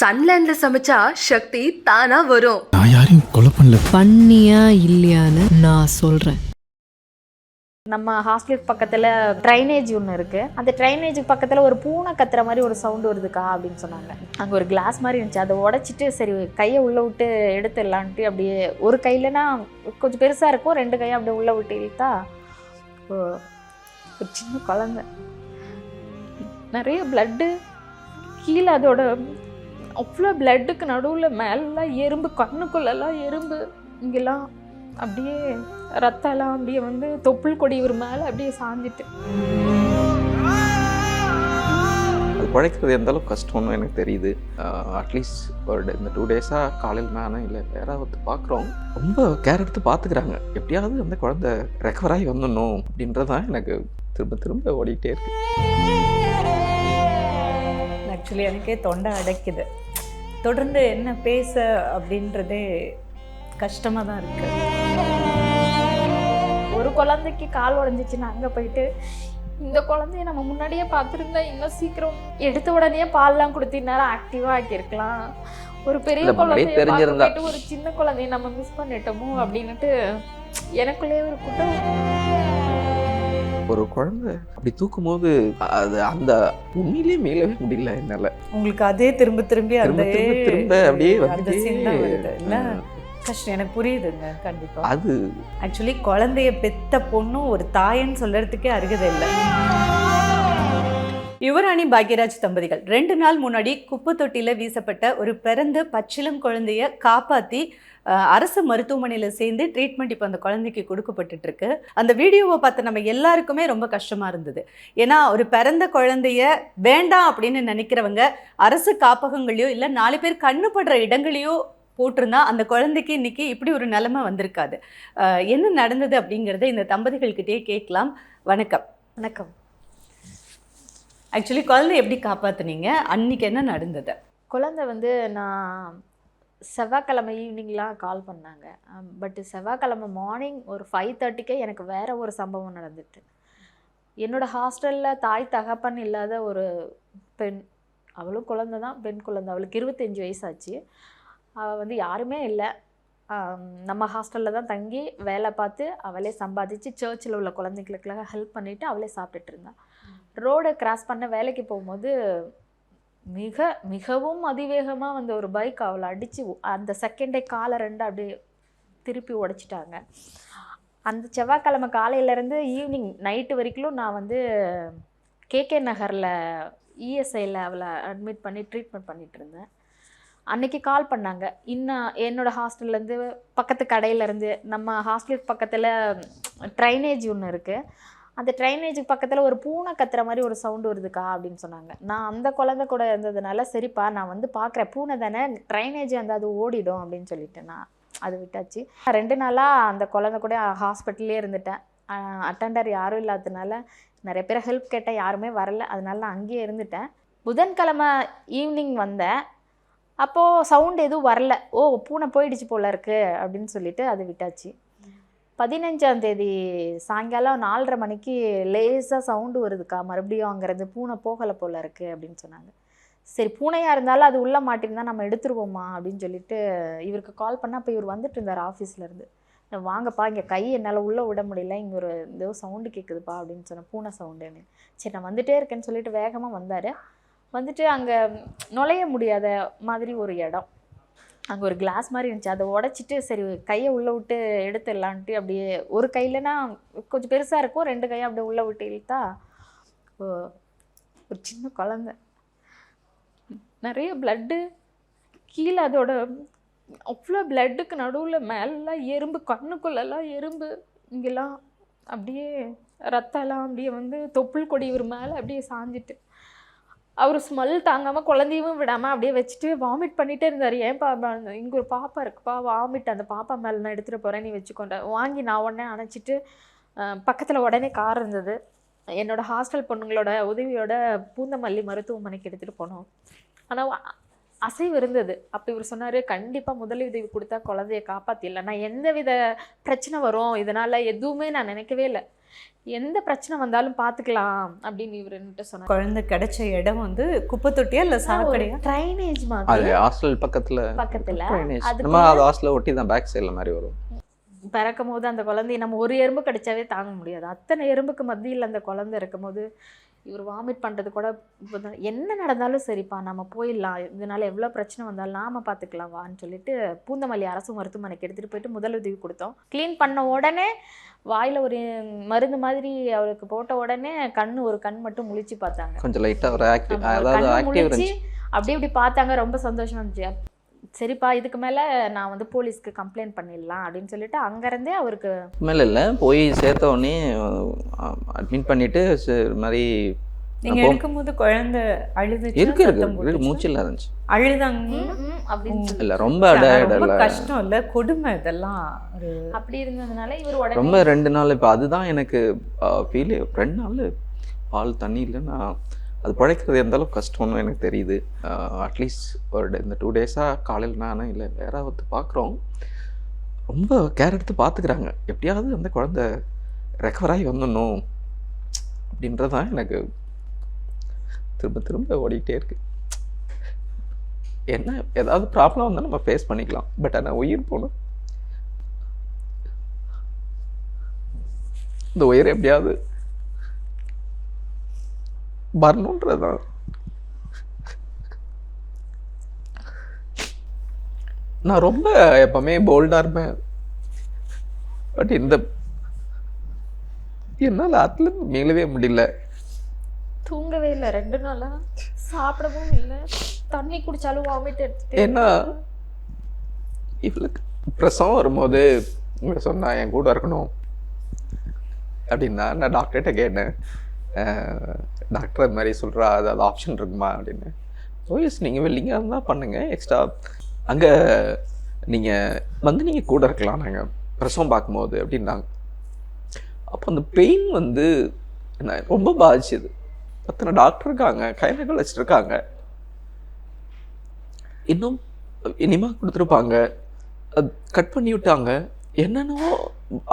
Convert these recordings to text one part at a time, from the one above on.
சன்லேண்ட்ல சமைச்சா சக்தி தானா வரும். நான் யாரையும் கொலை பண்ணல. பண்ணியா இல்லையான்னு நான் சொல்றேன். நம்ம ஹாஸ்டலுக்கு பக்கத்தில் ட்ரைனேஜ் ஒன்று இருக்குது அந்த ட்ரைனேஜுக்கு பக்கத்தில் ஒரு பூனை கத்துற மாதிரி ஒரு சவுண்டு வருதுக்கா அப்படின்னு சொன்னாங்க. அங்கே ஒரு கிளாஸ் மாதிரி இருந்துச்சு. அதை உடச்சிட்டு சரி கையை உள்ளே விட்டு எடுத்துடலான்ட்டு அப்படியே ஒரு கையிலனா கொஞ்சம் பெருசாக இருக்கும். ரெண்டு கையை அப்படியே உள்ளே விட்டு இழுத்தா ஒரு சின்ன குழந்தை. நிறைய பிளட்டு கீழே அதோட அவ்வளோ பிளட்டுக்கு நடுவில் மேலெல்லாம் எறும்பு கண்ணுக்குள்ளெல்லாம் எறும்பு இங்கெல்லாம் அப்படியே ரத்தம்லாம் அப்படியே வந்து தொப்புள் கொடி ஒரு மேலே அப்படியே சாஞ்சிட்டு. அது குழைக்கிறது எந்த அளவுக்கு கஷ்டம்னு எனக்கு தெரியுது. அட்லீஸ்ட் ஒரு இந்த டூ டேஸாக காலையில் மேனே இல்லை யாராவது பார்க்குறோம் ரொம்ப கேர் எடுத்து பார்த்துக்கிறாங்க எப்படியாவது அந்த குழந்தை ரெக்கவர் ஆகி வந்துடணும் அப்படின்றது தான் எனக்கு திரும்ப திரும்ப ஓடிக்கிட்டே இருக்கு. ஆக்சுவலி எனக்கே தொண்டை அடைக்குது. தொடர்ந்து என்ன பேச அப்படின்றதே கஷ்டமாக தான் இருக்குது ஒரு குழந்தைக்கு கால் உடஞ்சிச்சுன்னா அங்கே போயிட்டு இந்த குழந்தைய நம்ம முன்னாடியே பார்த்துருந்தா இன்னும் சீக்கிரம் எடுத்த உடனே பால்லாம் கொடுத்து நேரம் ஆக்டிவாக ஆக்கியிருக்கலாம். ஒரு பெரிய குழந்தைய ஒரு சின்ன குழந்தைய நம்ம மிஸ் பண்ணிட்டோமோ அப்படின்னுட்டு எனக்குள்ளேயே ஒரு குற்றம். ஒரு குழந்தை. அப்படி தூக்கும் போது அது அந்த உண்மையிலேயே மீளவே முடியல என்னால். உங்களுக்கு அதே திரும்ப திரும்பி திரும்ப திரும்ப திரும்ப அப்படியே ஆ. கஷ்டம். எனக்கு புரியுதுங்க கண்டிப்பா. அது ஆக்சுவலி குழந்தைய பெத்த பொண்ணும் ஒரு தாயன்னு சொல்றதுக்கே அருகதை இல்லை. யுவராணி பாக்யராஜ் தம்பதிகள். ரெண்டு நாள் முன்னாடி குப்பை தொட்டியில் வீசப்பட்ட ஒரு பிறந்த பச்சிளம் குழந்தைய காப்பாற்றி அரசு மருத்துவமனையில் சேர்ந்து ட்ரீட்மெண்ட் இப்போ அந்த குழந்தைக்கு கொடுக்கப்பட்டு இருக்கு அந்த வீடியோவை பார்த்து நம்ம எல்லாருக்குமே ரொம்ப கஷ்டமாக இருந்தது. ஏன்னா ஒரு பிறந்த குழந்தைய வேண்டாம் அப்படின்னு நினைக்கிறவங்க அரசு காப்பகங்களையோ இல்லை நாலு பேர் கண்ணு படுற இடங்களையோ போட்டிருந்தா அந்த குழந்தைக்கு இன்னைக்கு இப்படி ஒரு நிலைமை வந்திருக்காது. என்ன நடந்தது அப்படிங்கிறத இந்த தம்பதிகள்கிட்டயே கேட்கலாம். வணக்கம். வணக்கம். ஆக்சுவலி குழந்தை எப்படி காப்பாற்றுனீங்க அன்னைக்கு என்ன நடந்தது? குழந்தை வந்து நான் செவ்வாய்க்கிழமை ஈவினிங்லாம் கால் பண்ணாங்க. பட் செவ்வாய்க்கிழமை மார்னிங் ஒரு ஃபைவ் தேர்ட்டிக்கே எனக்கு வேறு ஒரு சம்பவம் நடந்துட்டு. என்னோட ஹாஸ்டலில் தாய் தகப்பன் இல்லாத ஒரு பெண் அவளும் குழந்த தான் பெண் குழந்தை. அவளுக்கு இருபத்தஞ்சி வயசாச்சு. அவள் வந்து யாருமே இல்லை. நம்ம ஹாஸ்டலில் தான் தங்கி வேலை பார்த்து அவளே சம்பாதிச்சு சர்ச்சில் உள்ள குழந்தைங்களுக்கெல்லாம் ஹெல்ப் பண்ணிவிட்டு அவளே சாப்பிட்டுட்டு இருந்தாள் ரோடை கிராஸ் பண்ண வேலைக்கு போகும்போது மிக மிகவும் அதிவேகமாக வந்த ஒரு பைக் அவளை அடித்து அந்த செகண்டே காலை ரெண்டு அப்படியே திருப்பி உடைச்சிட்டாங்க. அந்த செவ்வாய்க்கிழமை காலையிலேருந்து ஈவினிங் நைட்டு வரைக்கும் நான் வந்து கேகே நகரில் இஎஸ்ஐயில் அவளை அட்மிட் பண்ணி ட்ரீட்மெண்ட் பண்ணிட்டு இருந்தேன். அன்னைக்கு கால் பண்ணாங்க. இன்னும் என்னோட ஹாஸ்டல்லேருந்து பக்கத்து கடையிலேருந்து நம்ம ஹாஸ்டலுக்கு பக்கத்தில் ட்ரைனேஜ் ஒன்று இருக்குது அந்த ட்ரைனேஜுக்கு பக்கத்தில் ஒரு பூனை கத்துற மாதிரி ஒரு சவுண்டு வருதுக்கா அப்படின்னு சொன்னாங்க. நான் அந்த குழந்தை கூட இருந்ததுனால சரிப்பா நான் வந்து பார்க்குறேன் பூனை தானே ட்ரைனேஜ் அந்த அது ஓடிடும் அப்படின்னு சொல்லிட்டு நான் அது விட்டாச்சு. ரெண்டு நாளாக அந்த குழந்தை கூட ஹாஸ்பிட்டல்லே இருந்துட்டேன். அட்டெண்டர் யாரும் இல்லாததுனால நிறைய பேர் ஹெல்ப் கேட்டேன் யாருமே வரல. அதனால நான் அங்கேயே இருந்துட்டேன். புதன்கிழமை ஈவினிங் வந்தேன். அப்போது சவுண்ட் எதுவும் வரல. ஓ பூனை போயிடுச்சு போல இருக்கு அப்படின்னு சொல்லிட்டு அது விட்டாச்சு. பதினஞ்சாம் தேதி சாயங்காலம் நாலரை மணிக்கு லேசாக சவுண்டு வருதுக்கா. மறுபடியும் அங்கேருந்து பூனை போகலை போல இருக்குது அப்படின்னு சொன்னாங்க. சரி பூனையாக இருந்தாலும் அது உள்ளே மாட்டிருந்தா நம்ம எடுத்துருவோமா அப்படின்னு சொல்லிட்டு இவருக்கு கால் பண்ணால் அப்போ இவர் வந்துட்டு இருந்தார் ஆஃபீஸ்லேருந்து வாங்கப்பா இங்கே கை என்னால் உள்ளே விட முடியல. இங்கே ஒரு ஏதோ சவுண்டு கேட்குதுப்பா அப்படின்னு சொன்னேன் பூனை சவுண்டுன்னு சரி நான் வந்துட்டே இருக்கேன்னு சொல்லிட்டு வேகமாக வந்தார். வந்துட்டு அங்கே நுழைய முடியாத மாதிரி ஒரு இடம். அங்கே ஒரு கிளாஸ் மாதிரி இருந்துச்சு. அதை உடச்சிட்டு சரி கையை உள்ளே விட்டு எடுத்துடலான்ட்டு அப்படியே ஒரு கையிலனா கொஞ்சம் பெருசாக இருக்கும். ரெண்டு கையை அப்படியே உள்ளே விட்டு இழுத்தா ஒரு சின்ன குழந்தை. நிறைய பிளட்டு கீழே அதோட அவ்வளோ பிளட்டுக்கு நடுவில் மேலெல்லாம் எறும்பு கண்ணுக்குள்ளெல்லாம் எறும்பு இங்கெல்லாம் அப்படியே ரத்தம்லாம் அப்படியே வந்து தொப்புள் கொடி ஒரு மேலே அப்படியே சாஞ்சிட்டு. அவர் ஸ்மெல் தாங்காமல் குழந்தையும் விடாமல் அப்படியே வச்சுட்டு வாமிட் பண்ணிகிட்டே இருந்தார். ஏன் பாப்பா இங்கே ஒரு பாப்பா இருக்குப்பா வாமிட் அந்த பாப்பா மேலே நான் எடுத்துகிட்டு போகிறேன் நீ வச்சுக்கொண்ட வாங்கி நான் உடனே அணைச்சிட்டு பக்கத்தில் உடனே கார் இருந்தது. என்னோடய ஹாஸ்டல் பொண்ணுங்களோட உதவியோட பூந்தமல்லி மருத்துவமனைக்கு எடுத்துகிட்டு போனோம். ஆனால் அசைவு இருந்தது. அப்போ இவர் சொன்னார் கண்டிப்பாக முதலுதவி கொடுத்தா குழந்தைய காப்பாற்றிடலாம் நான் எந்த வித பிரச்சனை வரும்? இதனால் எதுவுமே நான் நினைக்கவே இல்லை. எந்த பிரச்சனை வந்தாலும் பார்த்துக்கலாம் அப்படின்னு இவர் என்கிட்ட சொன்னார். குழந்தை கிடைச்ச இடம் வந்து குப்பை தொட்டியா இல்ல சாக்கடையா? ட்ரைனேஜ் மாதிரி. ஹாஸ்டல் பக்கத்தில். பக்கத்துல. நம்ம அது ஹாஸ்டலில் ஒட்டி தான் பேக் சைடில் மாதிரி வரும். பிறக்கும் போது அந்த குழந்தைய நம்ம ஒரு எறும்பு கடிச்சாவே தாங்க முடியாது. அத்தனை எறும்புக்கு மத்தியில் அந்த குழந்தை இருக்கும் போது இவர் வாமிட் பண்ணுறது கூட என்ன நடந்தாலும் சரிப்பா நம்ம போயிடலாம். இதனால எவ்வளோ பிரச்சனை வந்தாலும் நாம பார்த்துக்கலாம் வான்னு சொல்லிட்டு பூந்தமல்லி அரசு மருத்துவமனைக்கு எடுத்துகிட்டு போயிட்டு முதலுதவி கொடுத்தோம். க்ளீன் பண்ண உடனே வாயில் ஒரு மருந்து மாதிரி அவருக்கு போட்ட உடனே கண்ணு ஒரு கண் மட்டும் முழிச்சு பார்த்தாங்க. கொஞ்சம் லைட்டாக ஒரு ஆக்டிவ் அதாவது ஆக்டிவ் முழிச்சு இருந்துச்சு. அப்படி இப்படி பார்த்தாங்க. ரொம்ப சந்தோஷமா இருந்துச்சு. சரிப்பா இதுக்கு மேலே நான் வந்து போலீஸ்க்கு கம்ப்ளைண்ட் பண்ணிடலாம் அப்படின்னு சொல்லிட்டு அங்கேருந்தே அவருக்கு மேலே இல்லை போய் சேர்த்த உடனே அட்மிட் பண்ணிட்டு இது மாதிரி நீங்க அப்போ- எடுக்கும்போது குழந்தை அழுதுச்சா, இருக்கு இருக்கு? மூச்சில் இருந்துச்சு. அழுதாங்க? அப்படின்னு இல்லை ரொம்ப ரொம்ப இல்லை கஷ்டம் இல்ல? கொடுமை இதெல்லாம். அப்படி இருந்ததுனால இவர் உடனே ரொம்ப ரெண்டு நாள் இப்போ அதுதான் எனக்கு ஃபீல் ரெண்டு நாள் பால் தண்ணி இல்லைன்னா அது பிழைக்கிறது எந்த அளவுக்கு கஷ்டம்னு எனக்கு தெரியுது. அட்லீஸ்ட் ஒரு இந்த டூ டேஸாக காலையில் நான் இல்லை வேற ஒருத்து பார்க்குறோம் ரொம்ப கேர் எடுத்து பார்த்துக்கிறாங்க எப்படியாவது அந்த குழந்தை ரெக்கவர் ஆகி வந்துடணும் அப்படின்றது தான் எனக்கு திரும்ப திரும்ப ஓடிக்கிட்டே இருக்குது என்ன ஏதாவது ப்ராப்ளம் வந்தால் நம்ம ஃபேஸ் பண்ணிக்கலாம். பட் ஆனால் உயிர் போகணும். இந்த உயிர் எப்படியாவது வரணுன்றதுதான். நான் ரொம்ப எப்பவுமே போல்டாக இருப்பேன். பட் இந்த என்னால் அதில் மீளவே முடியல. தூங்கவே இல்லை ரெண்டு நாளா சாப்பிடவும் இல்லை. தண்ணி குடிச்சாலும் வாமிட் எடுத்துட்டு ஏன்னா இவளுக்கு பிரசவம் வரும்போது இவங்க சொன்னா என் கூட இருக்கணும். அப்படின்னா நான் டாக்டர்கிட்ட கேட்டேன். டாக்டர் மாதிரி சொல்கிறா அது ஆப்ஷன் இருக்குமா அப்படின்னு. ஓஎஸ் நீங்கள் வெல்லிங்காக இருந்தால் பண்ணுங்கள் எக்ஸ்ட்ரா அங்கே நீங்கள் வந்து நீங்கள் கூட இருக்கலாம் நாங்கள் பிரசவம் பார்க்கும்போது அப்படின்னாங்க அப்போ அந்த பெயின் வந்து என்ன ரொம்ப பாதிச்சுது. அத்தனை டாக்டர் இருக்காங்க கைனகாலஜிஸ்ட் இருக்காங்க. இன்னும் இனிமா கொடுத்துருப்பாங்க. அது கட் பண்ணி விட்டாங்க. என்னென்னவோ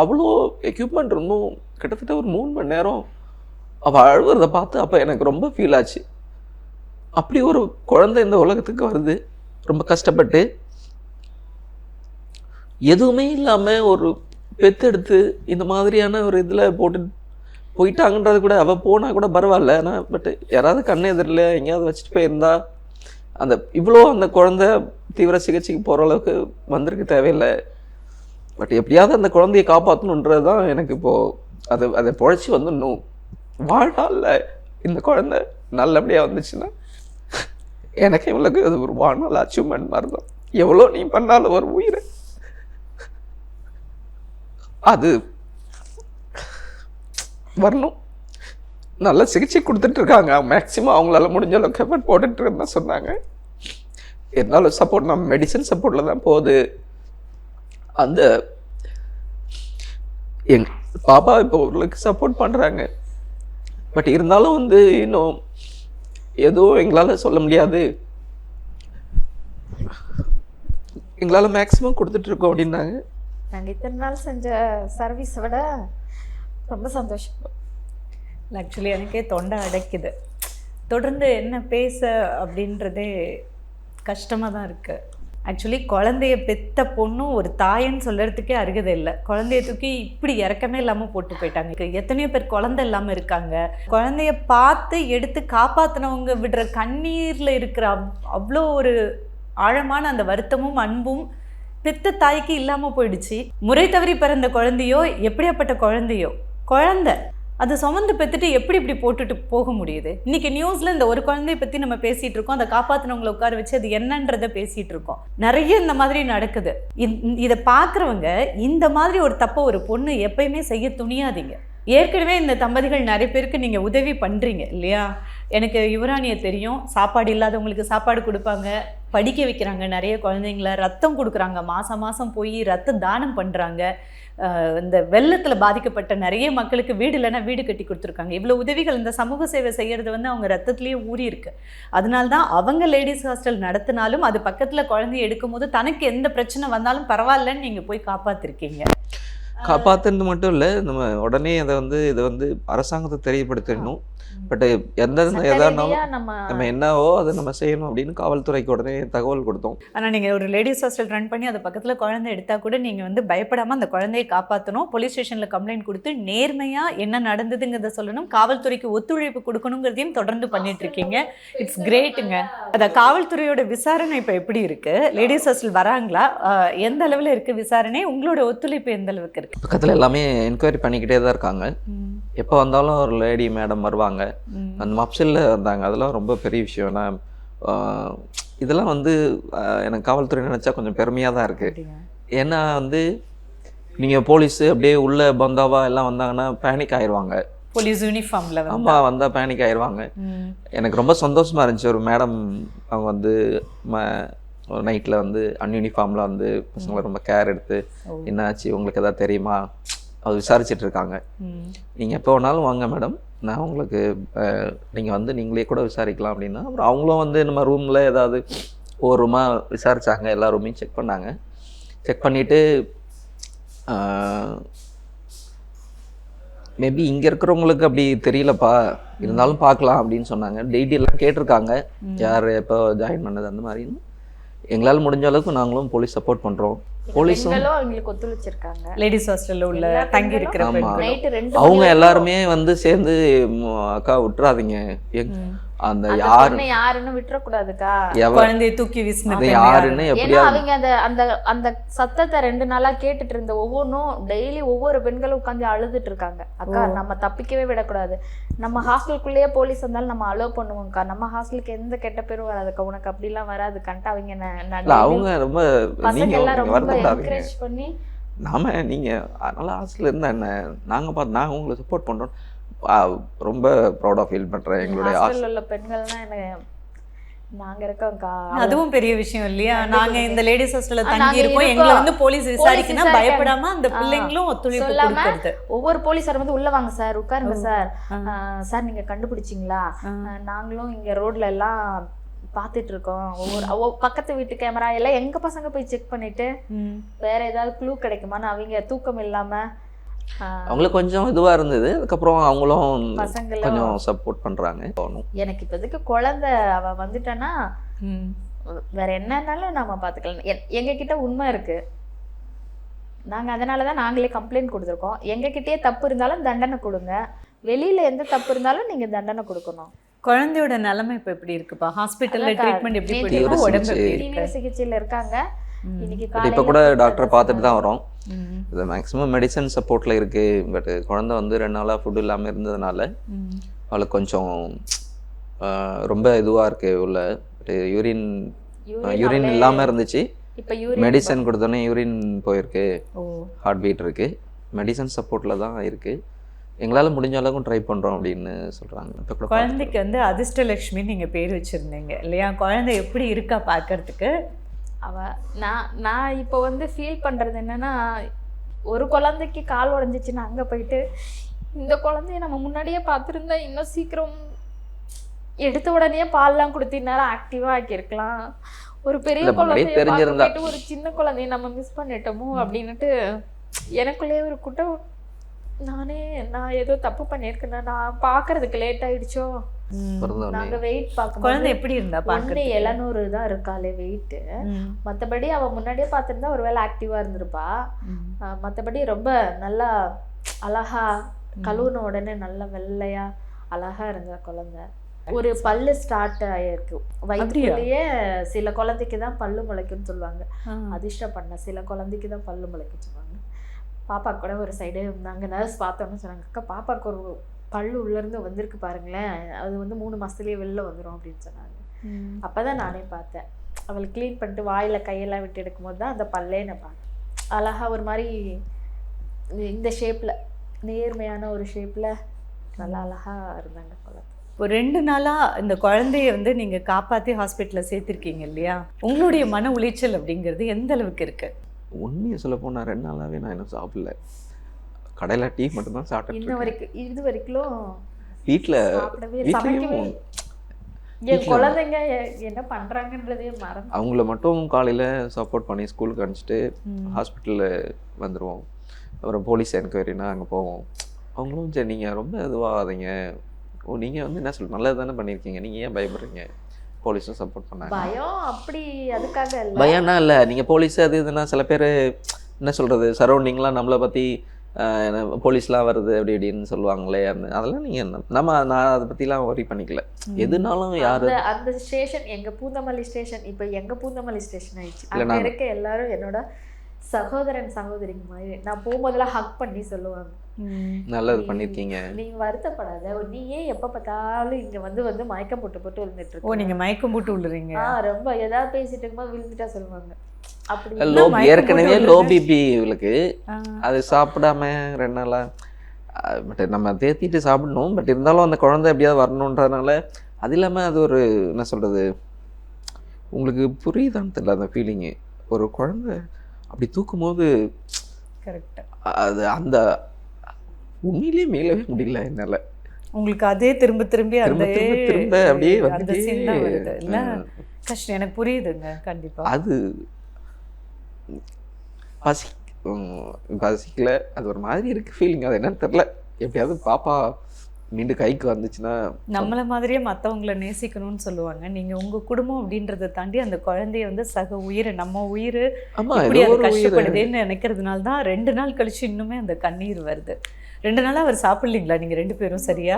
அவ்வளோ எக்யூப்மெண்ட் இருந்தும் கிட்டத்தட்ட ஒரு மூணு மணி நேரம் அவள் அழுவுறதை பார்த்து அப்போ எனக்கு ரொம்ப ஃபீல் ஆச்சு. அப்படி ஒரு குழந்தை இந்த உலகத்துக்கு வருது. ரொம்ப கஷ்டப்பட்டு. எதுவுமே இல்லாமல் ஒரு பெத்தெடுத்து இந்த மாதிரியான ஒரு இதில் போட்டு போயிட்டாங்கன்றது கூட அவள் போனால் கூட பரவாயில்ல. ஆனால் பட் யாராவது கண்ணு எதிரில் எங்கேயாவது வச்சுட்டு போயிருந்தா அந்த இவ்வளோ அந்த குழந்தை தீவிர சிகிச்சைக்கு போகிற அளவுக்கு வந்திருக்கு தேவையில்லை. பட் எப்படியாவது அந்த குழந்தைய காப்பாற்றணுன்றது தான் எனக்கு இப்போது அது அதை பொழைச்சி வந்துடணும் வாழ்நாளில் இந்த குழந்தை நல்லபடியாக வந்துச்சுன்னா எனக்கு இவளுக்கு அது ஒரு வாழ்நாள் அச்சீவ்மெண்ட் மாதிரி தான். எவ்வளோ நீ பண்ணாலும் ஒரு உயிர். அது வரணும். நல்ல சிகிச்சை கொடுத்துட்டு இருக்காங்க. மேக்ஸிமம் அவங்களால முடிஞ்ச அளவுக்கு எஃபர்ட் போட்டுட்டு இருக்கேன்னு சொன்னாங்க. இருந்தாலும் சப்போர்ட் நம்ம மெடிசன் சப்போர்ட்டில் தான் போகுது. அந்த எங் பாப்பா இப்போ ஓரளவுக்கு சப்போர்ட் பண்ணுறாங்க பட் இருந்தாலும் வந்து இன்னும் எதுவும் எங்களால் சொல்ல முடியாது. எங்களால் மேக்ஸிமம் கொடுத்துட்ருக்கோம் அப்படின்னாங்க. நாங்கள் இத்தனை நாள் செஞ்ச சர்வீஸை விட ரொம்ப சந்தோஷம். ஆக்சுவலி எனக்கே தொண்டை அடைக்குது. தொடர்ந்து என்ன பேச அப்படின்றதே கஷ்டமாக தான் இருக்குது ஆக்சுவலி குழந்தைய பெத்த பொண்ணும் ஒரு தாயன்னு சொல்கிறதுக்கே அருகதை இல்லை. குழந்தைய தூக்கி இப்படி இறக்கமே இல்லாமல் போட்டு போயிட்டாங்க. எத்தனையோ பேர் குழந்தை இல்லாமல் இருக்காங்க. குழந்தைய பார்த்து எடுத்து காப்பாற்றினவங்க விடுற கண்ணீரில் இருக்கிற அவ் அவ்வளோ ஒரு ஆழமான அந்த வருத்தமும் அன்பும் பெத்த தாய்க்கு இல்லாமல் போயிடுச்சு. முறை தவறி பிறந்த குழந்தையோ எப்படியாப்பட்ட குழந்தையோ குழந்தை அது சுமந்து பெற்றுட்டு எப்படி இப்படி போட்டுட்டு போக முடியுது? இன்னைக்கு நியூஸில் இந்த ஒரு குழந்தைய பற்றி நம்ம பேசிகிட்டு இருக்கோம். அதை காப்பாற்றினவங்களை உட்கார வச்சு அது என்னன்றதை பேசிகிட்டு இருக்கோம். நிறைய இந்த மாதிரி நடக்குது. இந்- இதை பார்க்குறவங்க இந்த மாதிரி ஒரு தப்பை ஒரு பொண்ணு எப்பயுமே செய்ய துணியாதீங்க. ஏற்கனவே இந்த தம்பதிகள் நிறைய பேருக்கு நீங்கள் உதவி பண்ணுறீங்க இல்லையா? எனக்கு யுவராணியை தெரியும். சாப்பாடு இல்லாதவங்களுக்கு சாப்பாடு கொடுப்பாங்க. படிக்க வைக்கிறாங்க நிறைய குழந்தைங்கள. ரத்தம் கொடுக்குறாங்க. மாதம் மாதம் போய் ரத்த தானம் பண்ணுறாங்க இந்த வெள்ளத்தில் பாதிக்கப்பட்ட நிறைய மக்களுக்கு வீடு இல்லைன்னா வீடு கட்டி கொடுத்துருக்காங்க. இவ்வளோ உதவிகள் இந்த சமூக சேவை செய்கிறது வந்து அவங்க ரத்தத்துலேயே ஊறி இருக்கு. அதனால தான் அவங்க லேடிஸ் ஹாஸ்டல் நடத்தினாலும் அது பக்கத்தில் குழந்தைய எடுக்கும்போது தனக்கு எந்த பிரச்சனை வந்தாலும் பரவாயில்லன்னு நீங்கள் போய் காப்பாற்றிருக்கீங்க காப்பாற்றுறது மட்டும் இல்லை நம்ம உடனே அதை வந்து இதை வந்து அரசாங்கத்தை தெரியப்படுத்தணும். பட் எந்த ரீதியா நம்ம நம்ம என்னவோ அதை நம்ம செய்யணும் அப்படின்னு காவல்துறைக்கு உடனே தகவல் கொடுத்தோம். ஆனால் நீங்கள் ஒரு லேடிஸ் ஹாஸ்டல் ரன் பண்ணி அது பக்கத்தில் குழந்தை எடுத்தால் கூட நீங்கள் வந்து பயப்படாமல் அந்த குழந்தையை காப்பாற்றணும் போலீஸ் ஸ்டேஷனில் கம்ப்ளைண்ட் கொடுத்து நேர்மையாக என்ன நடந்ததுங்கிறத சொல்லணும். காவல்துறைக்கு ஒத்துழைப்பு கொடுக்கணுங்கிறதையும் தொடர்ந்து பண்ணிட்டு இருக்கீங்க. இட்ஸ் கிரேட்டுங்க அந்த காவல்துறையோட விசாரணை இப்போ எப்படி இருக்கு? லேடிஸ் ஹாஸ்டல் வராங்களா? எந்த அளவில் இருக்கு விசாரணை? உங்களோட ஒத்துழைப்பு எந்த அளவுக்கு இருக்கு? பக்கத்தில் எல்லாமே என்கொயரி பண்ணிக்கிட்டே தான் இருக்காங்க. எப்போ வந்தாலும் ஒரு லேடி மேடம் வருவாங்க. ம். அந்த மப்சில்ல வந்தாங்க அதெல்லாம் ரொம்ப பெரிய விஷயம். ஏன்னா இதெல்லாம் வந்து எனக்கு காவல்துறை நினச்சா கொஞ்சம் பெருமையாக தான் இருக்குது? ஏன்னா வந்து நீங்கள் போலீஸு அப்படியே உள்ள பந்தாவா எல்லாம் வந்தாங்கன்னா பேனிக் ஆயிடுவாங்க போலீஸ் யூனிஃபார்ம்ல அம்மா வந்தால் பேனிக் ஆயிடுவாங்க ம். எனக்கு ரொம்ப சந்தோஷமா இருந்துச்சு. ஒரு மேடம் அவங்க வந்து நைட்டில் வந்து அன்யூனிஃபார்மில் வந்து பசங்களை ரொம்ப கேர் எடுத்து. என்னாச்சு? உங்களுக்கு எதாவது தெரியுமா? அது விசாரிச்சுட்டு இருக்காங்க. ம். நீங்கள் எப்போ வேணாலும் வாங்க மேடம் நான் உங்களுக்கு நீங்கள் வந்து நீங்களே கூட விசாரிக்கலாம் அப்படின்னா அப்புறம் அவங்களும் வந்து நம்ம ரூமில் ஏதாவது ஒரு ரூமாக விசாரிச்சாங்க எல்லா ரூமையும் செக் பண்ணாங்க. செக் பண்ணிவிட்டு மேபி இங்கே இருக்கிறவங்களுக்கு அப்படி தெரியலப்பா இருந்தாலும் பார்க்கலாம் அப்படின்னு சொன்னாங்க. டெய்லி எல்லாம் கேட்டிருக்காங்க. யார் எப்போ ஜாயின் பண்ணது அந்த மாதிரின்னு எங்களால் முடிஞ்ச அளவுக்கு நாங்களும் போலீஸ் சப்போர்ட் பண்ணுறோம் போலீஸும் பெண்களும் அவங்களுக்கு ஒத்துழைச்சிருக்காங்க. லேடிஸ் ஹாஸ்டல்ல உள்ள தங்கி இருக்கிற அவங்க எல்லாருமே வந்து சேர்ந்து "ம், அக்கா விட்டுறாதீங்க. அந்த யார் யாருன்னு விட்டுறக்கூடாதுக்கா? குழந்தையை தூக்கி வீசின அது பெண் யாருன்னு ஏன்னா எப்படியாவது அவங்க அந்த அந்த அந்த சத்தத்தை ரெண்டு நாளா கேட்டுட்டு இருந்த ஒவ்வொன்றும் டெய்லி ஒவ்வொரு பெண்களும் உட்காந்து அழுதுட்டு இருக்காங்க. அக்கா. நம்ம தப்பிக்கவே விடக்கூடாது. நம்ம ஹாஸ்டலுக்குள்ளேயே போலீஸ் வந்தாலும் நம்ம அலோவ் பண்ணுவோம்க்கா. நம்ம ஹாஸ்டலுக்கு எந்த கெட்ட பேரும் வராதுக்கா. உனக்கு அப்படிலாம் வராதுக்கன்ட்டு அவங்க ந- ந- இல்ல அவங்க ரொம்ப எல்லாம் என்கரேஜ் பண்ணி நாம நீங்க அதனால ஹாஸ்டல்ல இருந்தா என்ன? நாங்க பார்த்து நாங்க உங்களை சப்போர்ட் பண்றோம். ரொம்ப ப்ரௌடா ஃபீல் பண்றேன் எங்களுடைய ஹாஸ்டல்ல உள்ள பெண்கள்லாம் எனக்கு நாங்க இருக்கோம்க்கா அதுவும் பெரிய விஷயம் இல்லையா. நாங்க இந்த லேடிஸ் ஹாஸ்டல்ல தங்கி இருக்கோம். எங்களை வந்து போலீஸ் விசாரிக்கணும் விசாரிக்க- பயப்படாம அந்த. பிள்ளைங்களும் ஒத்துழைப்பு கொடுக்கறது ஒவ்வொரு போலீஸார் வந்து உள்ள வாங்க சார் உட்காருங்க. சார் சார் நீங்க கண்டுபிடிச்சிங்களா நாங்களும் இங்க ரோட்ல எல்லாம் பார்த்துட்டு இருக்கோம் ஒவ்வொரு பக்கத்து வீட்டு கேமரா எல்லாம் எங்க பசங்க போய் செக் பண்ணிட்டு. வேற ஏதாவது க்ளூ கிடைக்குமான்னு அவங்க தூக்கம் இல்லாம அவங்களுக்கு கொஞ்சம் இதுவா இருந்தது. அதுக்கப்புறம் அவங்களும் கொஞ்சம் சப்போர்ட் பண்றாங்க. எனக்கு இப்போதைக்கு குழந்தை? அவ வந்துட்டானா ம். வேற என்னன்னாலும் நாம பாத்துக்கலாம். எ- எங்க கிட்ட உண்மை இருக்கு. நாங்க அதனால தான் நாங்களே கம்ப்ளைண்ட் கொடுத்துருக்கோம். எங்க கிட்டயே தப்பு இருந்தாலும் தண்டனை கொடுங்க. வெளியில எந்த தப்பு இருந்தாலும் நீங்க தண்டனை கொடுக்கணும். குழந்தையோட நிலைமை இப்ப எப்படி இருக்குப்பா? ஹாஸ்பிட்டல்ல ட்ரீட்மெண்ட் எப்படி உடம்பு சிகிச்சையில இருக்காங்க. இன்னைக்கு பட் இப்போ கூட டாக்டரை பார்த்துட்டு தான். வரோம். இது மேக்ஸிமம் மெடிசன் சப்போர்ட்டில் இருக்குது பட் குழந்தை வந்து ரெண்டு நாளாக ஃபுட் இல்லாமல் இருந்ததுனால. அவளுக்கு கொஞ்சம் ரொம்ப இதுவாக இருக்குது உள்ள. யூரின் யூரின் இல்லாமல் இருந்துச்சு. இப்ப யூரின் மெடிசன் கொடுத்தோன்னே யூரின் போயிருக்கு. ஹார்ட் பீட் இருக்குது மெடிசன் சப்போர்ட்டில் தான் இருக்குது எங்களால் முடிஞ்ச அளவுக்கு ட்ரை பண்ணுறோம் அப்படின்னு சொல்கிறாங்க குழந்தைக்கு வந்து அதிர்ஷ்டலட்சுமி நீங்க பேர் வச்சிருந்தீங்க இல்லையா? குழந்தை எப்படி இருக்கா பார்க்கறதுக்கு? அவ நான் நான் இப்போ வந்து ஃபீல் பண்றது என்னன்னா ஒரு குழந்தைக்கு கால் உடைஞ்சிச்சுன்னா அங்க போயிட்டு இந்த குழந்தைய நம்ம முன்னாடியே பார்த்துருந்தா இன்னும் சீக்கிரம் எடுத்த உடனே பால்லாம் கொடுத்து நேரம் ஆக்டிவா ஆக்கியிருக்கலாம் ஒரு பெரிய குழந்தைய. போயிட்டு ஒரு சின்ன குழந்தைய நம்ம மிஸ் பண்ணிட்டோமோ அப்படின்னுட்டு எனக்குள்ளே ஒரு குட்டம் நானே நான் ஏதோ தப்பு பண்ணியிருக்கேன்னா நான் பார்க்கறதுக்கு லேட் ஆயிடுச்சோ நாங்க வெயிட் குழந்தை பார்க்கும்போது எப்படி இருந்தா பார்க்கறதுக்கு? எழுநூறு தான் இருக்காளே வெயிட்டு ம். மற்றபடி அவ முன்னாடியே பார்த்துருந்தா ஒருவேளை ஆக்டிவா இருந்திருப்பா. மத்தபடி ரொம்ப நல்லா அழகா கழுவுன உடனே நல்லா வெள்ளையா அழகா இருந்த குழந்தை. ஒரு பல்லு ஸ்டார்ட் ஆயிருக்கு. வயிற்றுலயே சில குழந்தைக்கு தான் பல்லு முளைக்கும்னு சொல்லுவாங்க. அதிர்ஷ்டம் பண்ண சில குழந்தைக்கு தான் பல்லு முளைக்கும் சொல்லுவாங்க. பாப்பா கூட ஒரு சைடு நாங்கள் நர்ஸ் பார்த்தோன்னு சொன்னாங்க அக்கா பாப்பாக்கு ஒரு பல்லு உள்ள இருந்து வந்திருக்கு பாருங்களேன். அது வந்து மூணு மாசத்துலயே வெளில வந்துரும் அப்படின்னு சொன்னாங்க. ம். அப்பதான் நானே பார்த்தேன். அவளை க்ளீன் பண்ணிட்டு வாயில கையெல்லாம் விட்டு எடுக்கும்போது தான் அந்த பல்லே நான் பார்த்தேன். அழகா ஒரு மாதிரி இந்த ஷேப்ல நேர்மையான ஒரு ஷேப்ல நல்லா அழகா இருந்தாங்க குழந்தை. ஒரு ரெண்டு நாளா இந்த குழந்தைய வந்து நீங்க காப்பாத்தி ஹாஸ்பிட்டல்ல சேர்த்திருக்கீங்க இல்லையா? உங்களுடைய மன உளைச்சல் அப்படிங்கிறது எந்த அளவுக்கு இருக்கு? உண்மையை சொல்ல போனால் ரெண்டு நாளாகவே நான் இன்னும் சாப்பிடல. கடையில் டீ மட்டும்தான் இன்ன சாப்பிட்டு வரைக்கும் இது வரைக்கும் வீட்டில் வீட்லேயும் என் குழந்தைங்க என்ன பண்றாங்கன்றதே மறந்து அவங்கள மட்டும் காலையில் சப்போர்ட் பண்ணி ஸ்கூலுக்கு அனுப்பிச்சிட்டு. ஹாஸ்பிட்டலில் வந்துடுவோம் அப்புறம் போலீஸ் என்கொயரினா அங்கே போவோம். அவங்களும் சரி நீங்கள் ரொம்ப இதுவாகாதீங்க. ஓ நீங்கள் வந்து என்ன சொல்ற நல்லது தானே பண்ணியிருக்கீங்க. நீங்கள் ஏன் பயப்படுறீங்க? போலீஸும் சப்போர்ட் பண்ணாங்க. பயம் அப்படி அதுக்காக இல்ல. பயம்னா இல்லை. நீங்கள் போலீஸ் அது இதுனா சில பேர் என்ன சொல்கிறது சரௌண்டிங்லாம் நம்மளை பற்றி போலீஸ்லாம் வருது அப்படி இப்படின்னு சொல்லுவாங்களே அந்த அதெல்லாம் நீங்கள் நம்ம நான் அதை பற்றிலாம் ஒரி பண்ணிக்கல. எதுனாலும் யார் அந்த ஸ்டேஷன் எங்க பூந்தமல்லி ஸ்டேஷன் இப்போ எங்க பூந்தமல்லி ஸ்டேஷன் ஆயிடுச்சு. அங்க இருக்க எல்லாரும் என்னோட சகோதரன் சகோதரிங்க மாதிரி நான் போகும்போதெல்லாம் ஹக் பண்ணி சொல்லுவாங்க. நல்லது நீ- பண்ணியிருக்கீங்க நீங்க வருத்தப்படாத. நீ ஏன் எப்ப பார்த்தாலும் இங்க வந்து வந்து மயக்கம் போட்டு போட்டு விழுந்துட்டு ஓ இருக்க நீங்க மயக்கம் போட்டு விழுறீங்க. ஆ ரொம்ப ஏதாவது பேசிட்டு இருக்கும்போது விழுந்துட்டா சொல்லுவாங்க. அப்படி ஏற்கனவே லோ? பிபி இவளுக்கு. அது சாப்பிடாம ரெண்டு நாளா பட் நம்ம தேத்திட்டு சாப்பிடணும். பட் இருந்தாலும் அந்த குழந்தை எப்படியாவது வரணுன்றதுனால அது இல்லாமல் அது ஒரு என்ன சொல்கிறது உங்களுக்கு புரியுதான்னு தெரியல அந்த ஃபீலிங்கு ஒரு குழந்தை அப்படி தூக்கும் போது கரெக்ட் அது அந்த உண்மையிலேயே மீளவே முடியல என்னால். உங்களுக்கு அதே திரும்ப திரும்பி அந்த திரும்ப அப்படியே ஆ. கஷ்டம் எனக்கு புரியுதுங்க கண்டிப்பா. அது பசி பசிக்கல. அது ஒரு மாதிரி இருக்கு ஃபீலிங் அது என்னன்னு தெரில எப்படியாவது பாப்பா மீண்டும் கைக்கு வந்துச்சுன்னா நம்மள மாதிரியே மத்தவங்கள நேசிக்கணும்னு சொல்லுவாங்க. நீங்க உங்க குடும்பம் அப்படின்றத தாண்டி அந்த குழந்தைய வந்து சக உயிர் நம்ம உயிர் இப்படி அது கஷ்டப்படுதேன்னு நினைக்கிறதுனால தான் ரெண்டு நாள் கழிச்சு இன்னுமே அந்த கண்ணீர் வருது. ரெண்டு நாளா அவர் சாப்பிடலீங்களா நீங்க ரெண்டு பேரும் சரியா?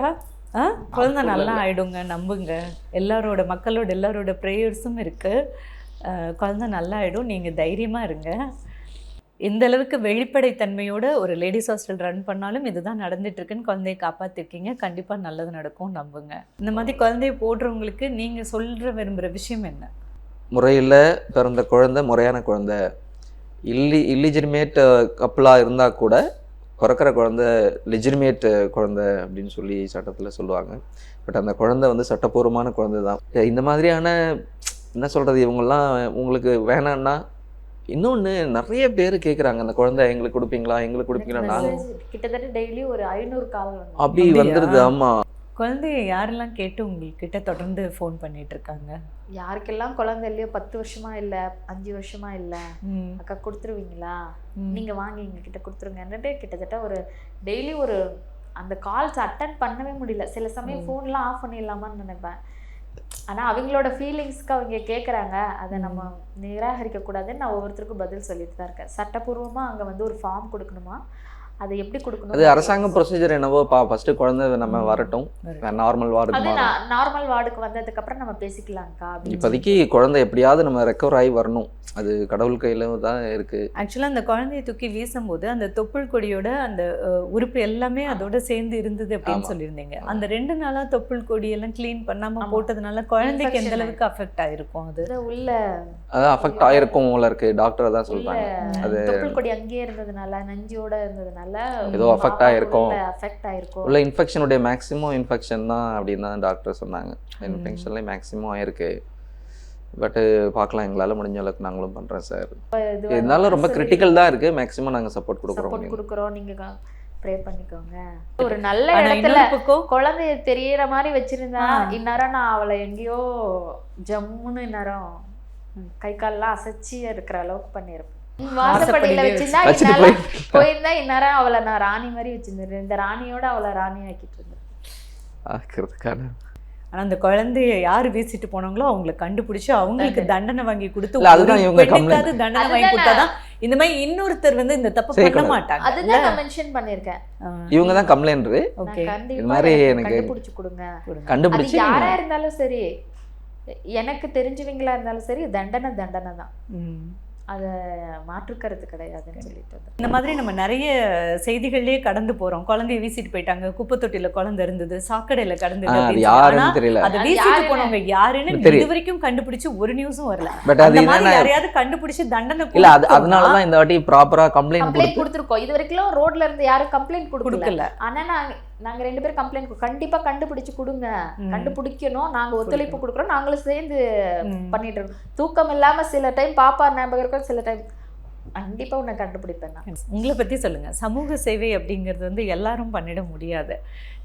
ஆ? குழந்தை நல்லா ஆயிடுங்க நம்புங்க. எல்லாரோட மக்களோட எல்லாரோட ப்ரேயர்ஸும் இருக்கு. குழந்தை நல்லா ஆயிடும். நீங்க தைரியமா இருங்க. எந்த அளவுக்கு வெளிப்படைத்தன்மையோட ஒரு லேடிஸ் ஹாஸ்டல் ரன் பண்ணாலும் இதுதான் நடந்துட்டு இருக்குன்னு குழந்தைய காப்பாத்திருக்கீங்க. கண்டிப்பா நல்லது நடக்கும் நம்புங்க. இந்த மாதிரி குழந்தைய போடுறவங்களுக்கு நீங்க சொல்ற விரும்புகிற விஷயம் என்ன? முறையில் பிறந்த குழந்தை முறையான குழந்தை. இல்லி இல்லிஜினிமேட் கப்பலாக இருந்தால் கூட பிறக்கிற குழந்தை லெஜினிமேட் குழந்தை அப்படின்னு சொல்லி சட்டத்தில் சொல்லுவாங்க. பட் அந்த குழந்தை வந்து சட்டப்பூர்வமான குழந்தை தான் இந்த மாதிரியான என்ன சொல்கிறது இவங்கெல்லாம் உங்களுக்கு வேணான்னா இன்னொன்று நிறைய பேர் கேட்குறாங்க அந்த குழந்தை எங்களுக்கு கொடுப்பீங்களா? எங்களுக்கு கொடுப்பீங்களா? நாங்கள் கிட்டத்தட்ட டெய்லி ஒரு ஐநூறு கால் வந்து அப்படி? வந்துடுது ஆமாம் குழந்தைய யாரெல்லாம் கேட்டு உங்ககிட்ட தொடர்ந்து ஃபோன் பண்ணிட்டு இருக்காங்க? யாருக்கெல்லாம் குழந்தை இல்லையோ பத்து வருஷமா இல்ல அஞ்சு வருஷமா இல்ல அக்கா கொடுத்துருவீங்களா? ம். நீங்க வாங்கி எங்க கிட்ட கொடுத்துருங்கன்னுட்டு கிட்டத்தட்ட ஒரு டெய்லி ஒரு அந்த கால்ஸ் அட்டன் பண்ணவே முடியல. சில சமயம் ஃபோன்லாம் ஆஃப் பண்ணிடலாமான்னு நினைப்பேன். ஆனால் அவங்களோட ஃபீலிங்ஸ்க்கு அவங்க கேட்குறாங்க அதை நம்ம நிராகரிக்க கூடாதுன்னு நான் ஒவ்வொருத்தருக்கும் பதில் சொல்லிட்டு தான் இருக்கேன். சட்டப்பூர்வமாக அங்கே வந்து ஒரு ஃபார்ம் கொடுக்கணுமா? அதை எப்படி கொடுக்கணும்? அது அரசாங்க ப்ரொசீஜர் என்னவோ பா ஃபஸ்ட்டு குழந்தை நம்ம வரட்டும். நார்மல் வார்டுக்கு நார்மல் வார்டுக்கு வந்ததுக்கு அப்புறம் நம்ம பேசிக்கலாம்க்கா இப்போதைக்கு குழந்தை எப்படியாவது நம்ம ரெக்கவர் ஆகி வரணும். அது கடவுள் கையில தான் இருக்கு. ஆக்சுவலாக அந்த குழந்தையை தூக்கி வீசும்போது அந்த தொப்புள் கொடியோட அந்த உறுப்பு எல்லாமே அதோட சேர்ந்து இருந்தது அப்படின்னு. சொல்லியிருந்தீங்க. அந்த ரெண்டு நாளா தொப்புள் கொடி எல்லாம் க்ளீன் பண்ணாம. போட்டதுனால குழந்தைக்கு எந்த அளவுக்கு அஃபெக்ட் ஆயிருக்கும் அது? உள்ள அதான் அஃபெக்ட் ஆயிருக்கும் போல இருக்கு. டாக்டர் தான் சொல்றாங்க. அது தொப்புள் கொடி அங்கேயே இருந்ததுனால நஞ்சியோட இருந்ததுனால ஏதோ affect ஆயிருக்கும். அஃபெக்ட் ஆயிருக்கும். உள்ள இன்ஃபெக்ஷனுடைய மேக்ஸிமம் இன்ஃபெக்ஷன் தான் அப்படின்னு தான் டாக்டர் சொன்னாங்க. இன்ஃபெக்ஷன்ல மேக்ஸிமம் ஆயிருக்கு. பட்டு பார்க்கலாம் எங்களால் முடிஞ்ச அளவுக்கு நாங்களும் பண்ணுறோம் சார் இருந்தாலும் ரொம்ப கிரிட்டிக்கல் தான் இருக்கு. மேக்ஸிமம் நாங்கள் சப்போர்ட் கொடுக்குறோம் சப்போர்ட் கொடுக்குறோம். நீங்க ப்ரே பண்ணிக்கோங்க. ஒரு நல்ல இடத்துல குழந்தைய தெரியற மாதிரி வச்சிருந்தா. இந்நேரம் நான் அவளை எங்கேயோ ஜம்முன்னு இந்நேரம் கை கால்லாம் அசைச்சி இருக்கிற அளவுக்கு பண்ணியிருப்பேன் வாசப்படியில வச்சிருந்தா இந்நேரம் போய் போயிருந்தா இந்நேரம் அவளை நான் ராணி மாதிரி வச்சிருந்தேன் இந்த ராணியோட அவளை ராணி ஆக்கிட்டு இருந்தேன். ஆக்கிறதுக்கான. ஆனா அந்த குழந்தைய யாரு வீசிட்டு போனாங்களோ அவங்கள கண்டுபிடிச்சு அவங்களுக்கு தண்டனை வாங்கி கொடுத்து பெண்ணுக்காவது தண்டனை வாங்கி கொடுத்தாதான் இந்த மாதிரி இன்னொருத்தர் வந்து இந்த தப்பு பண்ண. மாட்டாங்க. அதுதான் நான் மென்ஷன் பண்ணிருக்கேன் இவங்க தான் கம்ப்ளைண்ட்ரு ஓகே. இது மாதிரி எனக்கு கண்டுபிடிச்சு கொடுங்க. கண்டுபிடிச்சு யாரா இருந்தாலும் சரி. எனக்கு தெரிஞ்சவங்களா இருந்தாலும் சரி தண்டனை தண்டனை தான். அதை மாற்றுக்கிறது கிடையாதுன்னு சொல்லிட்டு. இந்த மாதிரி நம்ம நிறைய செய்திகள்லயே கடந்து போறோம். குழந்தைய வீசிட்டு போயிட்டாங்க குப்பை தொட்டில குழந்தை இருந்தது சாக்கடையில. ஆனா, யாருன்னு தெரியல. அதை வீசிட்டு போனவங்க யாருன்னு. இது வரைக்கும் கண்டுபிடிச்சு ஒரு நியூஸும் வரல. பட் அது யாரையாவது கண்டுபிடிச்சு தண்டனை இல்ல அது கொடுத்தோம்னா அதனால தான் இந்த வாட்டி ப்ராப்பரா கம்ப்ளைண்ட் கம்ப்ளைண்ட் கொடுத்து கொடுத்துருக்கோம். இது வரைக்கும் ரோட்ல இருந்து யாரும் கம்ப்ளைண்ட் கொடுக்கல. கொடுக்கல. ஆனா நான் நாங்க ரெண்டு பேரும் கம்ப்ளைண்ட் கண்டிப்பா கண்டுபிடிச்சு கொடுங்க. கண்டுபிடிக்கணும். நாங்க ஒத்துழைப்பு கொடுக்குறோம். நாங்களும் சேர்ந்து. பண்ணிட்டு இருக்கோம். தூக்கம் இல்லாம சில டைம் பாப்பா ஞாபகம் இருக்கும் சில டைம் கண்டிப்பா உன்னை கண்டுபிடிப்பேன் நான். உங்களை பத்தி சொல்லுங்க. சமூக சேவை அப்படிங்கிறது வந்து எல்லாரும் பண்ணிட முடியாது.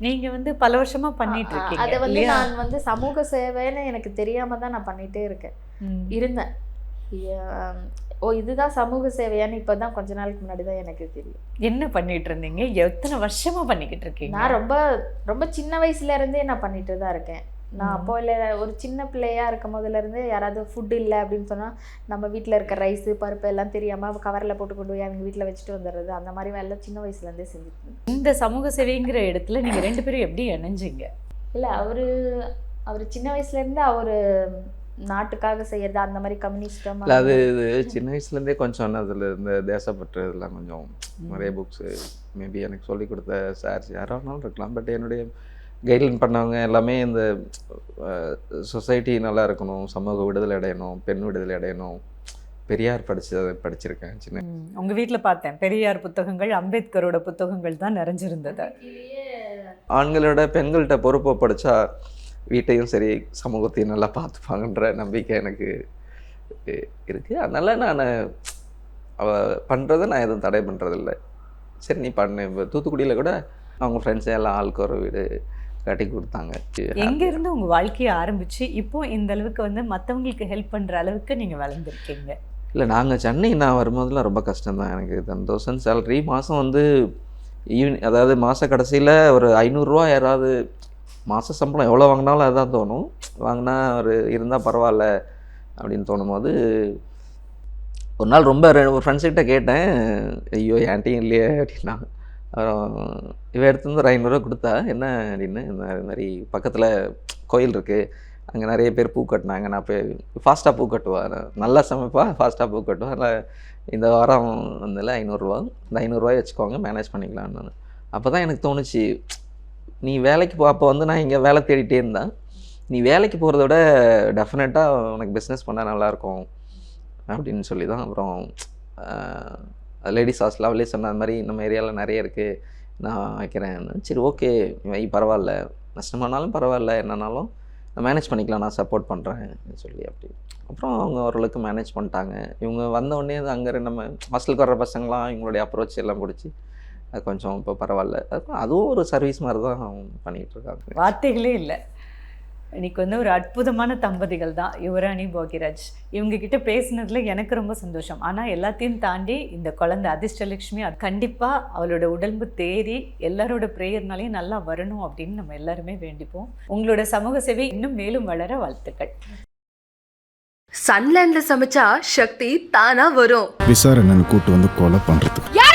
நீங்க வந்து பல வருஷமா பண்ணிட்டு அதை இருக்கீங்க வந்து இல்லையா? நான் வந்து சமூக சேவைன்னு எனக்கு தெரியாம தான் நான் பண்ணிட்டே இருக்கேன். இருந்தேன். ஓ இதுதான் சமூக சேவையான்னு இப்பதான் கொஞ்ச நாளுக்கு முன்னாடி தான் எனக்கு தெரியும். என்ன பண்ணிட்டு இருந்தீங்க? எத்தனை வருஷமா பண்ணிக்கிட்டு இருக்கீங்க? நான் ரொம்ப ரொம்ப சின்ன வயசுல இருந்தே நான் பண்ணிட்டு தான் இருக்கேன். நான். அப்போ இல்லை ஒரு சின்ன பிள்ளையா இருக்கும் போதுல இருந்து யாராவது ஃபுட் இல்லை அப்படின்னு சொன்னா நம்ம வீட்டில் இருக்க ரைஸ் பருப்பு எல்லாம் தெரியாம கவரில் போட்டு கொண்டு போய் அவங்க வீட்டில் வச்சுட்டு வந்துடுறது. அந்த மாதிரி வேலை சின்ன வயசுல இருந்தே செஞ்சுட்டு இந்த சமூக சேவைங்கிற இடத்துல நீங்க ரெண்டு பேரும் எப்படி இணைஞ்சீங்க? இல்லை அவரு அவர் சின்ன வயசுல இருந்து அவரு நாட்டுக்காக செய்யறது அந்த மாதிரி கம்யூனிஸ்டம் இல்லை அது இது சின்ன வயசுலேருந்தே கொஞ்சம் அதில் இந்த தேசப்பற்று இதெல்லாம் கொஞ்சம் நிறைய புக்ஸு மேபி எனக்கு சொல்லி கொடுத்த சார்ஸ் யாராக இருந்தாலும் இருக்கலாம். பட் என்னுடைய கைட்லைன் பண்ணவங்க எல்லாமே இந்த சொசைட்டி நல்லா இருக்கணும் சமூக விடுதலை அடையணும் பெண் விடுதலை அடையணும். பெரியார் படிச்சு படிச்சிருக்கேன் சின்ன ம். உங்க வீட்ல பார்த்தேன். பெரியார் புத்தகங்கள் அம்பேத்கரோட புத்தகங்கள் தான் நிறைஞ்சிருந்தது. ஆண்களோட பெண்கள்கிட்ட பொறுப்பை படித்தா வீட்டையும் சரி சமூகத்தையும் நல்லா பார்த்துப்பாங்கன்ற நம்பிக்கை எனக்கு இ- இருக்கு. அதனால நான் அவ பண்ணுறதை நான் எதுவும் தடை பண்ணுறதில்ல சரி நீ பண்ணு. இப்போ தூத்துக்குடியில் கூட அவங்க ஃப்ரெண்ட்ஸ் எல்லாம் ஆளுக்கு ஒரு வீடு கட்டி கொடுத்தாங்க. எங்க இருந்து உங்க வாழ்க்கையை ஆரம்பிச்சு இப்போ இந்த அளவுக்கு வந்து மத்தவங்களுக்கு ஹெல்ப் பண்ற அளவுக்கு நீங்க வளர்ந்துருக்கீங்க? இல்லை நாங்கள் சென்னை நான் வரும்போதெல்லாம் ரொம்ப கஷ்டம்தான் எனக்கு. டென் தௌசண்ட் சேலரி மாதம் வந்து ஈவினிங் அதாவது மாத கடைசியில் ஒரு ஐநூறுரூவா யாராவது மாத சம்பளம் எவ்வளோ வாங்கினாலும் அதுதான் தோணும். வாங்கினா ஒரு இருந்தால் பரவாயில்ல அப்படின்னு தோணும் போது ஒரு நாள் ரொம்ப ஒரு ஃப்ரெண்ட்ஸ்கிட்ட கேட்டேன் ஐயோ ஆன்ட்டியும் இல்லையே அப்படின்னாங்க அப்புறம் இவன் எடுத்து வந்து ஒரு ஐநூறுரூவா கொடுத்தா என்ன? அப்படின்னு இந்த மாதிரி பக்கத்தில் கோயில் இருக்குது அங்கே நிறைய பேர் பூ கட்டினாங்க. நான் போய் ஃபாஸ்ட்டாக பூ கட்டுவேன். நல்லா சமைப்பா ஃபாஸ்ட்டாக பூ கட்டுவேன். அதனால் இந்த வாரம் வந்ததில் ஐநூறுரூவா இந்த ஐநூறுரூவாய் வச்சுக்கோங்க மேனேஜ் பண்ணிக்கலான்னு அப்போ தான் எனக்கு தோணுச்சு நீ வேலைக்கு போ அப்போ வந்து நான் இங்கே வேலை தேடிட்டே இருந்தேன். நீ வேலைக்கு போகிறத விட டெஃபினட்டாக உனக்கு பிஸ்னஸ் பண்ணால் நல்லாயிருக்கும் அப்படின்னு சொல்லி தான் அப்புறம் லேடிஸ் ஹாஸ்டல் அவளே சொன்ன அந்த மாதிரி நம்ம ஏரியாவில் நிறைய இருக்குது நான் வைக்கிறேன் சரி ஓகே வை பரவாயில்ல. நஷ்டமானாலும் பரவாயில்ல. என்னன்னாலும் நான் மேனேஜ் பண்ணிக்கலாம். நான் சப்போர்ட் பண்ணுறேன் சொல்லி அப்படி. அப்புறம் அவங்க ஓரளவுக்கு மேனேஜ் பண்ணிட்டாங்க. இவங்க வந்தோடனே அது அங்கே நம்ம ஹாஸ்டலுக்கு வர்ற பசங்களாம் இவங்களுடைய அப்ரோச் எல்லாம் பிடிச்சி அது கொஞ்சம் இப்போ பரவாயில்ல. அதுவும் ஒரு சர்வீஸ் மாதிரி தான் பண்ணிகிட்டு இருக்காங்க வார்த்தைகளே இல்லை. இன்னைக்கு வந்து ஒரு அற்புதமான தம்பதிகள் தான். யுவராணி போகிராஜ். இவங்க கிட்ட பேசினதுல எனக்கு ரொம்ப சந்தோஷம். ஆனால் எல்லாத்தையும் தாண்டி இந்த குழந்தை அதிர்ஷ்டலட்சுமி அது கண்டிப்பாக அவளோட உடம்பு தேறி எல்லாரோட ப்ரேயர்னாலையும் நல்லா வரணும் அப்படின்னு நம்ம எல்லாருமே வேண்டிப்போம். உங்களோட சமூக சேவை இன்னும் மேலும் வளர வாழ்த்துக்கள். சன்லேண்ட்ல சமைச்சா சக்தி தானா வரும். விசாரணைன்னு கூட்டு வந்து கொலை பண்றதுக்கு. யார்